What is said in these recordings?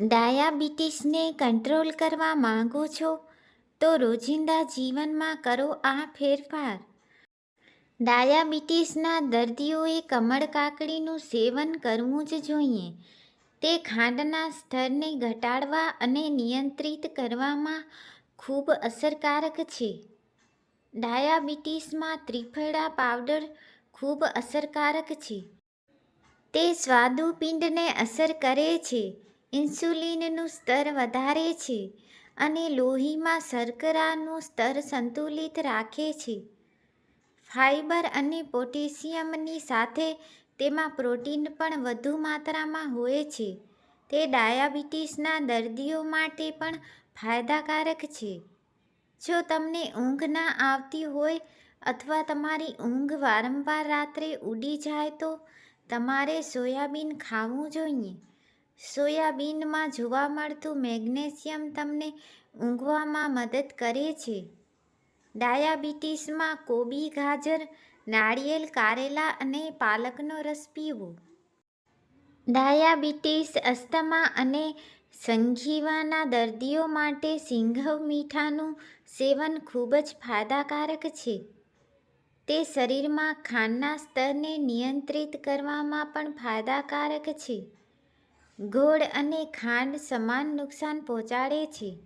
ડાયાબિટીસને control કરવા માંગો છો, તો રોજિંદા જીવનમાં કરો આ ફેરફાર. ડાયાબિટીસના દર્દીઓએ કમળ કાકડીનું સેવન કરવું જ જોઈએ. તે ખાંડના સ્તરને ઘટાડવા અને નિયંત્રિત કરવામાં ખૂબ અસરકારક છે. ડાયાબિટીસમાં ત્રિફળા પાવડર ખૂબ અસરકારક છે. તે સ્વાદુપિંડને અસર કરે છે. ઇન્સ્યુલિનનું સ્તર વધારે છે અને લોહીમાં શર્કરાનું સ્તર સંતુલિત રાખે છે. ફાઇબર અને પોટેશિયમની સાથે તેમાં પ્રોટીન પણ વધુ માત્રામાં હોય છે. તે ડાયાબિટીસના દર્દીઓ માટે પણ ફાયદાકારક છે. જો તમને ઊંઘ ના આવતી હોય અથવા તમારી ઊંઘ વારંવાર રાત્રે ઉડી જાય તો તમારે સોયાબીન ખાવું જોઈએ. સોયાબીનમાં જોવા મળતું મેગ્નેશિયમ તમને ઊંઘવામાં મદદ કરે છે. ડાયાબિટીસમાં કોબી, ગાજર, નાળિયેર, કારેલા અને પાલકનો રસ પીવો. ડાયાબિટીસ અસ્થમા અને સંઘીવાના દર્દીઓ માટે સિંઘવ મીઠાનું સેવન ખૂબ જ ફાયદાકારક છે. તે શરીરમાં ખાંડના સ્તરને નિયંત્રિત કરવામાં પણ ફાયદાકારક છે. ગોળ અને ખાંડ સમાન નુકસાન પહોંચાડે છે.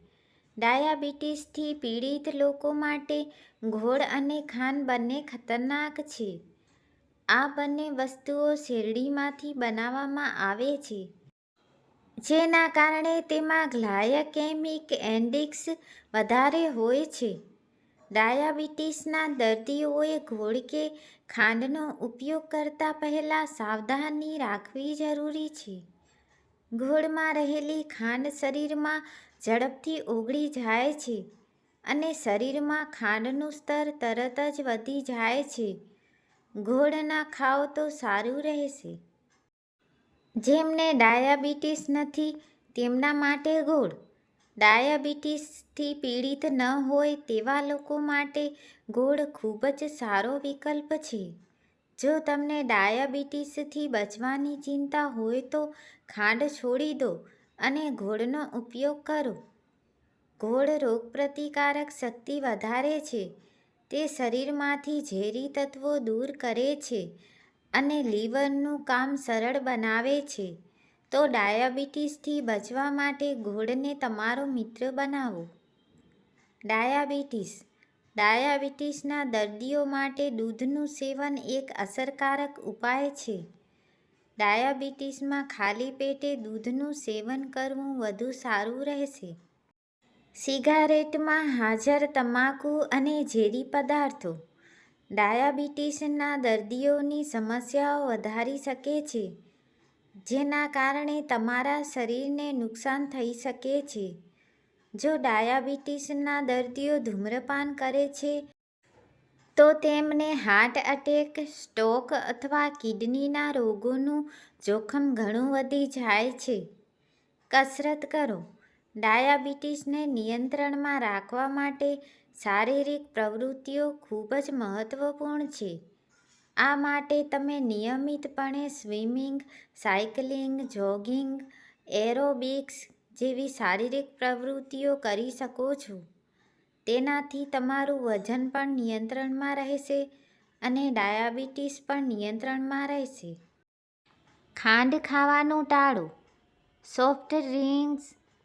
ડાયાબિટીસથી પીડિત લોકો માટે ગોળ અને ખાંડ બંને ખતરનાક છે. આ બંને વસ્તુઓ શેરડીમાંથી બનાવવામાં આવે છે. જેના કારણે તેમાં ગ્લાયકેમિક એન્ડિક્સ વધારે હોય છે. ડાયાબિટીસના દર્દીઓએ ઘોળ કે ખાંડનો ઉપયોગ કરતા પહેલાં સાવધાની રાખવી જરૂરી છે. ગોળમાં રહેલી ખાંડ શરીરમાં ઝડપથી ઓગળી જાય છે અને શરીરમાં ખાંડનું સ્તર તરત જ વધી જાય છે. ગોળ ના ખાઓ તો સારું રહેશે. જેમને ડાયાબિટીસ નથી તેમના માટે ગોળ. ડાયાબિટીસથી પીડિત ન હોય તેવા લોકો માટે ગોળ ખૂબ જ સારો વિકલ્પ છે. જો તમને ડાયાબિટીસથી બચવાની ચિંતા હોય તો ખાંડ છોડી દો અને ગોળનો ઉપયોગ કરો. ગોળ રોગપ્રતિકારક શક્તિ વધારે છે. તે શરીરમાંથી ઝેરી તત્વો દૂર કરે છે અને લીવરનું કામ સરળ બનાવે છે. તો ડાયાબિટીસથી બચવા માટે ગોળને તમારો મિત્ર બનાવો. ડાયાબિટીસ. ડાયાબિટીસના દર્દીઓ માટે દૂધનું સેવન એક અસરકારક ઉપાય છે. ડાયાબિટીસમાં ખાલી પેટે દૂધનું સેવન કરવું વધુ સારું રહેશે. સિગારેટમાં હાજર તમાકુ અને ઝેરી પદાર્થો. ડાયાબિટીસના દર્દીઓની સમસ્યાઓ વધારી શકે છે, જેના કારણે તમારા શરીરને નુકસાન થઈ શકે છે. જો ડાયાબિટીસના દર્દીઓ ધૂમ્રપાન કરે છે તો તેમને હાર્ટ એટેક સ્ટોક અથવા કિડનીના રોગોનું જોખમ ઘણું વધી જાય છે. કસરત કરો. ડાયાબિટીસને નિયંત્રણમાં રાખવા માટે શારીરિક પ્રવૃત્તિઓ ખૂબ જ મહત્વપૂર્ણ છે. આ માટે તમે નિયમિતપણે સ્વિમિંગ, સાયકલિંગ, જોગિંગ, એરોબિક્સ જેવી શારીરિક પ્રવૃત્તિઓ કરી શકો છો. તેનાથી તમારું વજન પણ નિયંત્રણમાં રહેશે અને ડાયાબિટીસ પણ નિયંત્રણમાં રહેશે. ખાંડ ખાવાનું ટાળો. સોફ્ટ ડ્રિંક્સ,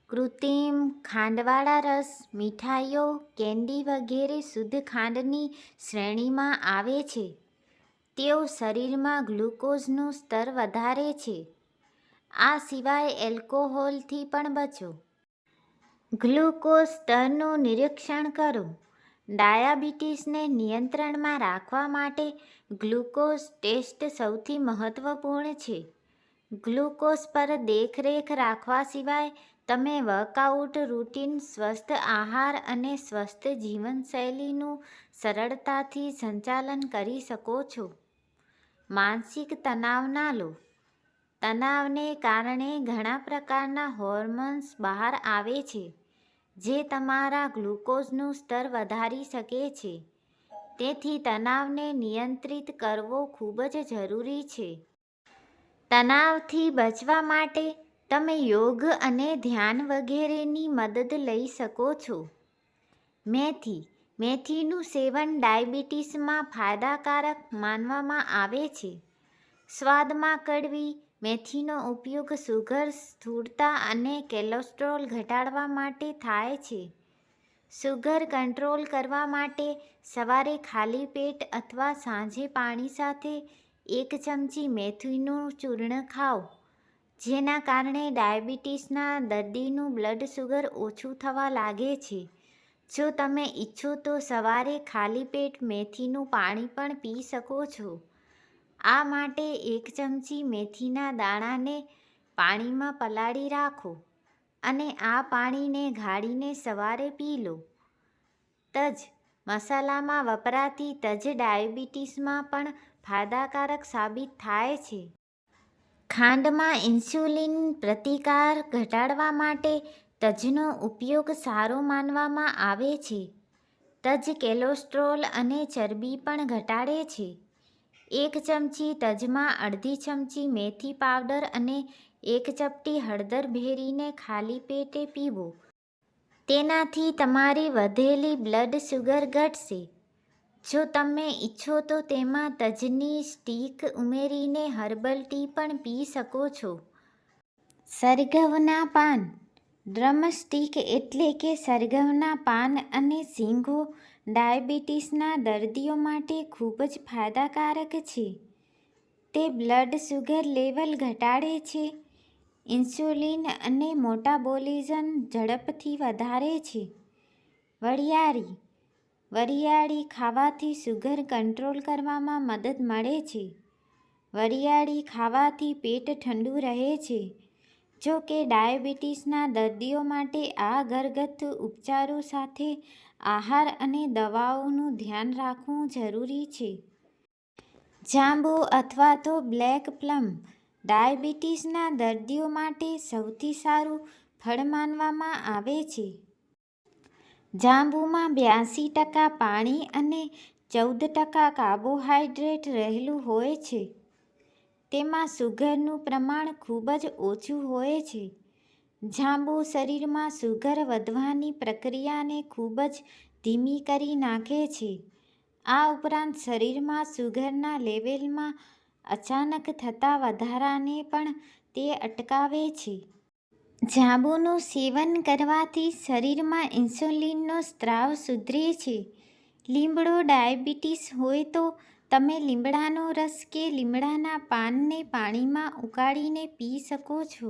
કૃત્રિમ ખાંડવાળા રસ, મીઠાઈઓ, કેન્ડી વગેરે શુદ્ધ ખાંડની શ્રેણીમાં આવે છે. તેઓ શરીરમાં ગ્લુકોઝનું સ્તર વધારે છે. આ સિવાય એલ્કોહોલથી પણ બચો. ગ્લુકોઝ સ્તરનું નિરીક્ષણ કરો. ડાયાબિટીસને નિયંત્રણમાં રાખવા માટે ગ્લુકોઝ ટેસ્ટ સૌથી મહત્વપૂર્ણ છે. ગ્લુકોઝ પર દેખરેખ રાખવા સિવાય તમે વર્કઆઉટ રૂટીન, સ્વસ્થ આહાર અને સ્વસ્થ જીવનશૈલીનું સરળતાથી સંચાલન કરી શકો છો. માનસિક તણાવ ના લો. તણાવને કારણે ઘણા પ્રકારના હોર્મોન્સ બહાર આવે છે, જે તમારા ગ્લુકોઝનું સ્તર વધારી શકે છે. તેથી તણાવને નિયંત્રિત કરવો ખૂબ જ જરૂરી છે. તણાવથી બચવા માટે તમે યોગ અને ધ્યાન વગેરેની મદદ લઈ શકો છો. મેથી, મેથીનું સેવન ડાયાબિટીસમાં ફાયદાકારક માનવામાં આવે છે. સ્વાદમાં કડવી મેથીનો ઉપયોગ સુગર, સ્થૂળતા અને કોલેસ્ટ્રોલ ઘટાડવા માટે થાય છે. સુગર કંટ્રોલ કરવા માટે સવારે ખાલી પેટ અથવા સાંજે પાણી સાથે એક ચમચી મેથીનું ચૂર્ણ ખાઓ, જેના કારણે ડાયાબિટીસના દર્દીનું બ્લડ સુગર ઓછું થવા લાગે છે. જો તમે ઈચ્છો તો સવારે ખાલી પેટ મેથીનું પાણી પણ પી શકો છો. આ માટે એક ચમચી મેથીના દાણાને પાણીમાં પલાળી રાખો અને આ પાણીને ગાળીને સવારે પી લો. તજ મસાલામાં વપરાતી તજ ડાયાબિટીસમાં પણ ફાયદાકારક સાબિત થાય છે. ખાંડમાં ઇન્સ્યુલિન પ્રતિકાર ઘટાડવા માટે તજનો ઉપયોગ સારો માનવામાં આવે છે. તજ કેલોસ્ટ્રોલ અને ચરબી પણ ઘટાડે છે. એક ચમચી તજમાં, અડધી ચમચી મેથી પાવડર અને એક ચપટી હળદર ભેરીને ખાલી પેટે પીવો. તેનાથી તમારી વધેલી બ્લડ સુગર ઘટશે. જો તમે ઈચ્છો તો તેમાં તજની સ્ટીક ઉમેરીને હર્બલ ટી પણ પી શકો છો. સરગવના પાન. ડ્રમ સ્ટીક એટલે કે સરગવના પાન અને શીંગો ડાયાબિટીસના દર્દીઓ માટે ખૂબ જ ફાયદાકારક છે. તે બ્લડ સુગર લેવલ ઘટાડે છે. ઇન્સ્યુલિન અને મોટાબોલિઝમ ઝડપથી વધારે છે. વરિયાળી વરિયાળી ખાવાથી સુગર કંટ્રોલ કરવામાં મદદ મળે છે. વરિયાળી ખાવાથી પેટ ઠંડુ રહે છે. જો કે ડાયાબિટીસના દર્દીઓ માટે આ ઘરગથ્થુ ઉપચારો સાથે આહાર અને દવાઓનું ધ્યાન રાખવું જરૂરી છે. જાંબુ અથવા તો બ્લેક પ્લમ ડાયાબિટીસના દર્દીઓ માટે સૌથી સારું ફળ માનવામાં આવે છે. જાંબુમાં બ્યાસી ટકા પાણી અને ચૌદ ટકા કાર્બોહાઈડ્રેટ રહેલું હોય છે. તેમાં સુગરનું પ્રમાણ ખૂબ જ ઓછું હોય છે. જાંબુ શરીરમાં સુગર વધવાની પ્રક્રિયાને ખૂબ જ ધીમી કરી નાખે છે. આ ઉપરાંત શરીરમાં સુગરના લેવલમાં અચાનક થતા વધારાને પણ તે અટકાવે છે. જાંબુનું સેવન કરવાથી શરીરમાં ઇન્સ્યુલિનનો સ્ત્રાવ સુધરે છે. લીમડો ડાયાબિટીસ હોય તો તમે લીમડાનો રસ કે લીમડાના પાનને પાણીમાં ઉકાળીને પી શકો છો?